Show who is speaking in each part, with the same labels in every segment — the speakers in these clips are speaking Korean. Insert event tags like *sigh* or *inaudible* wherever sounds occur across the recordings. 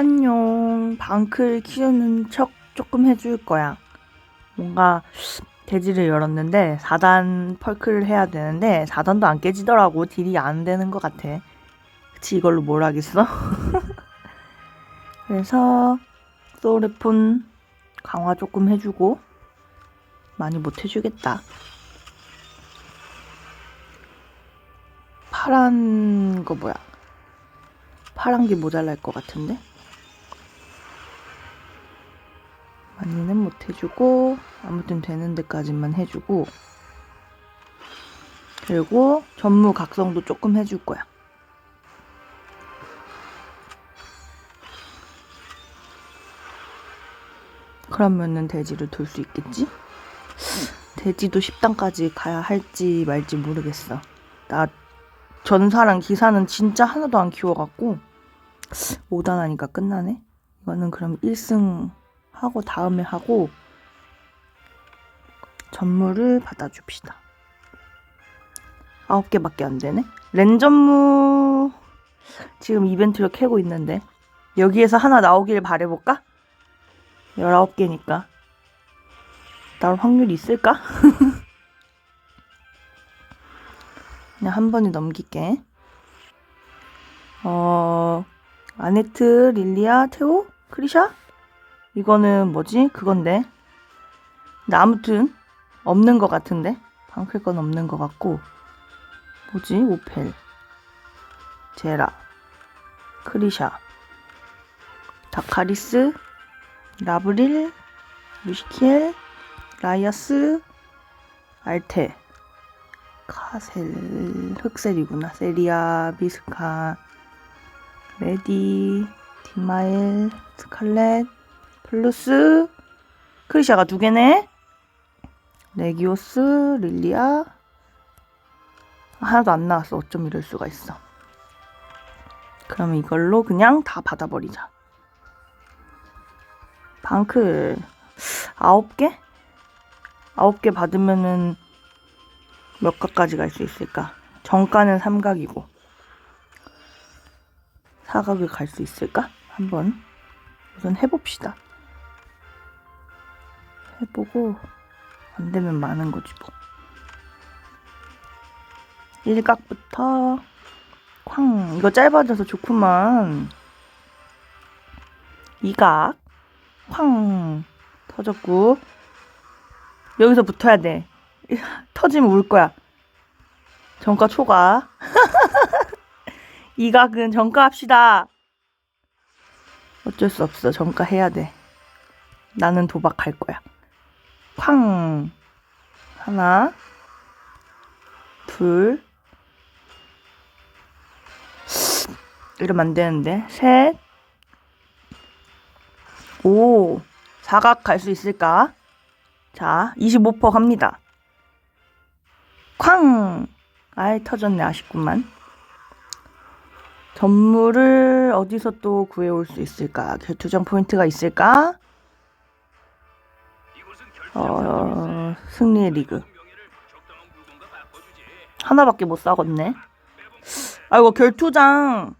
Speaker 1: 안녕. 방클 키우는 척 조금 해줄 거야. 뭔가 돼지를 열었는데 4단 펄클을 해야 되는데 4단도 안 깨지더라고. 딜이 안 되는 것 같아. 그치 이걸로 뭘 하겠어? *laughs* 그래서 소울폰 강화 조금 해주고 많이 못 해주겠다. 파란 거 뭐야? 파란 게 모자랄 것 같은데? 많이는 못 해주고 아무튼 되는 데까지만 해주고 그리고 전무 각성도 조금 해줄 거야. 그러면은 돼지를 둘수 있겠지? 돼지도 10단까지 가야 할지 말지 모르겠어. 나 전사랑 기사는 진짜 하나도 안 키워갖고 5단 하니까 끝나네. 이거는 그럼 1승 하고 다음에 하고 전무를 받아줍시다. 9개밖에 안 되네. 랜전무 지금 이벤트를 캐고 있는데 여기에서 하나 나오길 바래볼까? 19개니까 나올 확률이 있을까? *laughs* 그냥 한 번에 넘길게. 어, 아네트, 릴리아, 테오, 크리샤? 이거는 뭐지? 그건데. 근데 아무튼 없는 것 같은데? 방클 건 없는 것 같고. 뭐지? 오펠, 제라, 크리샤, 다카리스, 라브릴, 루시키엘, 라이아스, 알테, 카셀, 흑셀이구나. 세리아, 비스카, 레디, 디마엘, 스칼렛, 플루스, 크리샤가 두 개네. 레기오스, 릴리아. 하나도 안 나왔어. 어쩜 이럴 수가 있어. 그럼 이걸로 그냥 다 받아버리자. 방클 아홉 개? 아홉 개 받으면은 몇 각까지 갈 수 있을까? 정가는 삼각이고 사각을 갈 수 있을까? 한번 우선 해봅시다. 해보고 안 되면 많은 거지 뭐. 일각부터 쾅 이거 짧아져서 좋구만. 이각 쾅 터졌고 여기서 붙어야 돼. *laughs* 터지면 울 거야. 정가 초과. *laughs* 이각은 정가 합시다. 어쩔 수 없어. 정가 해야 돼. 나는 도박할 거야. 쾅. 하나. 둘. 이러면 안 되는데. 셋. 오. 사각 갈 수 있을까? 자, 25% 갑니다. 쾅! 아이, 터졌네. 아쉽구만. 전물을 어디서 또 구해올 수 있을까? 결투장 포인트가 있을까? 어, 승리의 리그. 하나밖에 못 사겠네. 아이고, 결투장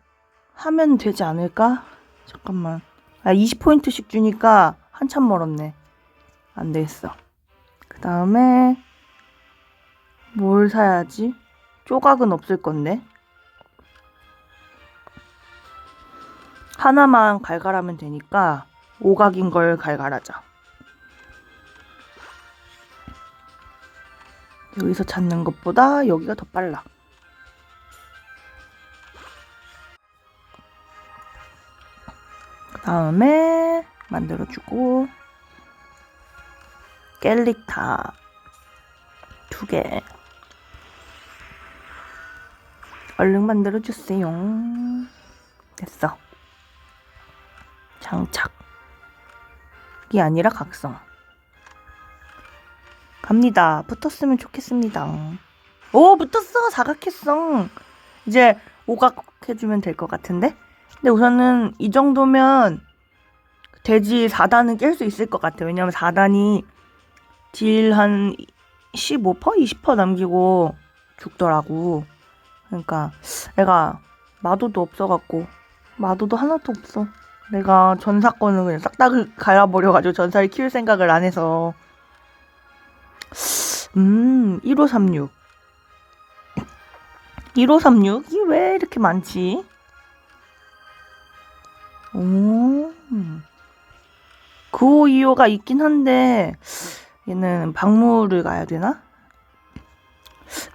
Speaker 1: 하면 되지 않을까? 잠깐만. 아, 20포인트씩 주니까 한참 멀었네. 안 되겠어. 그 다음에, 뭘 사야지? 조각은 없을 건데. 하나만 갈갈하면 되니까 오각인 걸 갈갈하자. 여기서 찾는 것보다 여기가 더 빨라. 그 다음에 만들어주고 깰릭타 두 개. 얼른 만들어주세요. 됐어. 장착. 이 아니라 각성. 갑니다. 붙었으면 좋겠습니다. 오, 붙었어. 사각했어. 이제 오각 해주면 될 것 같은데? 근데 우선은 이 정도면 돼지 4단은 깰 수 있을 것 같아. 왜냐면 4단이 딜 한 15%? 20% 남기고 죽더라고. 그러니까 애가 마도도 없어갖고 마도도 하나도 없어. 내가 전사권을 그냥 싹 다 갈아버려가지고 전사를 키울 생각을 안 해서. 음, 1536. 1536? 이게 왜 이렇게 많지? 오. 9525가 있긴 한데, 얘는 박물을 가야 되나?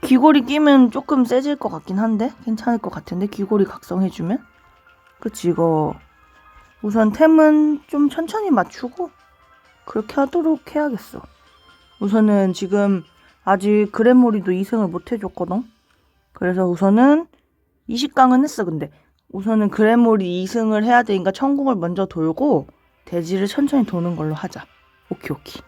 Speaker 1: 귀걸이 끼면 조금 세질 것 같긴 한데? 괜찮을 것 같은데? 귀걸이 각성해주면? 그치, 이거. 우선 템은 좀 천천히 맞추고, 그렇게 하도록 해야겠어. 우선은 지금 아직 그래모리도 2승을 못 해줬거든? 그래서 우선은 20강은 했어, 근데. 우선은 그래모리 2승을 해야 되니까 천궁을 먼저 돌고, 대지를 천천히 도는 걸로 하자. 오케이, 오케이.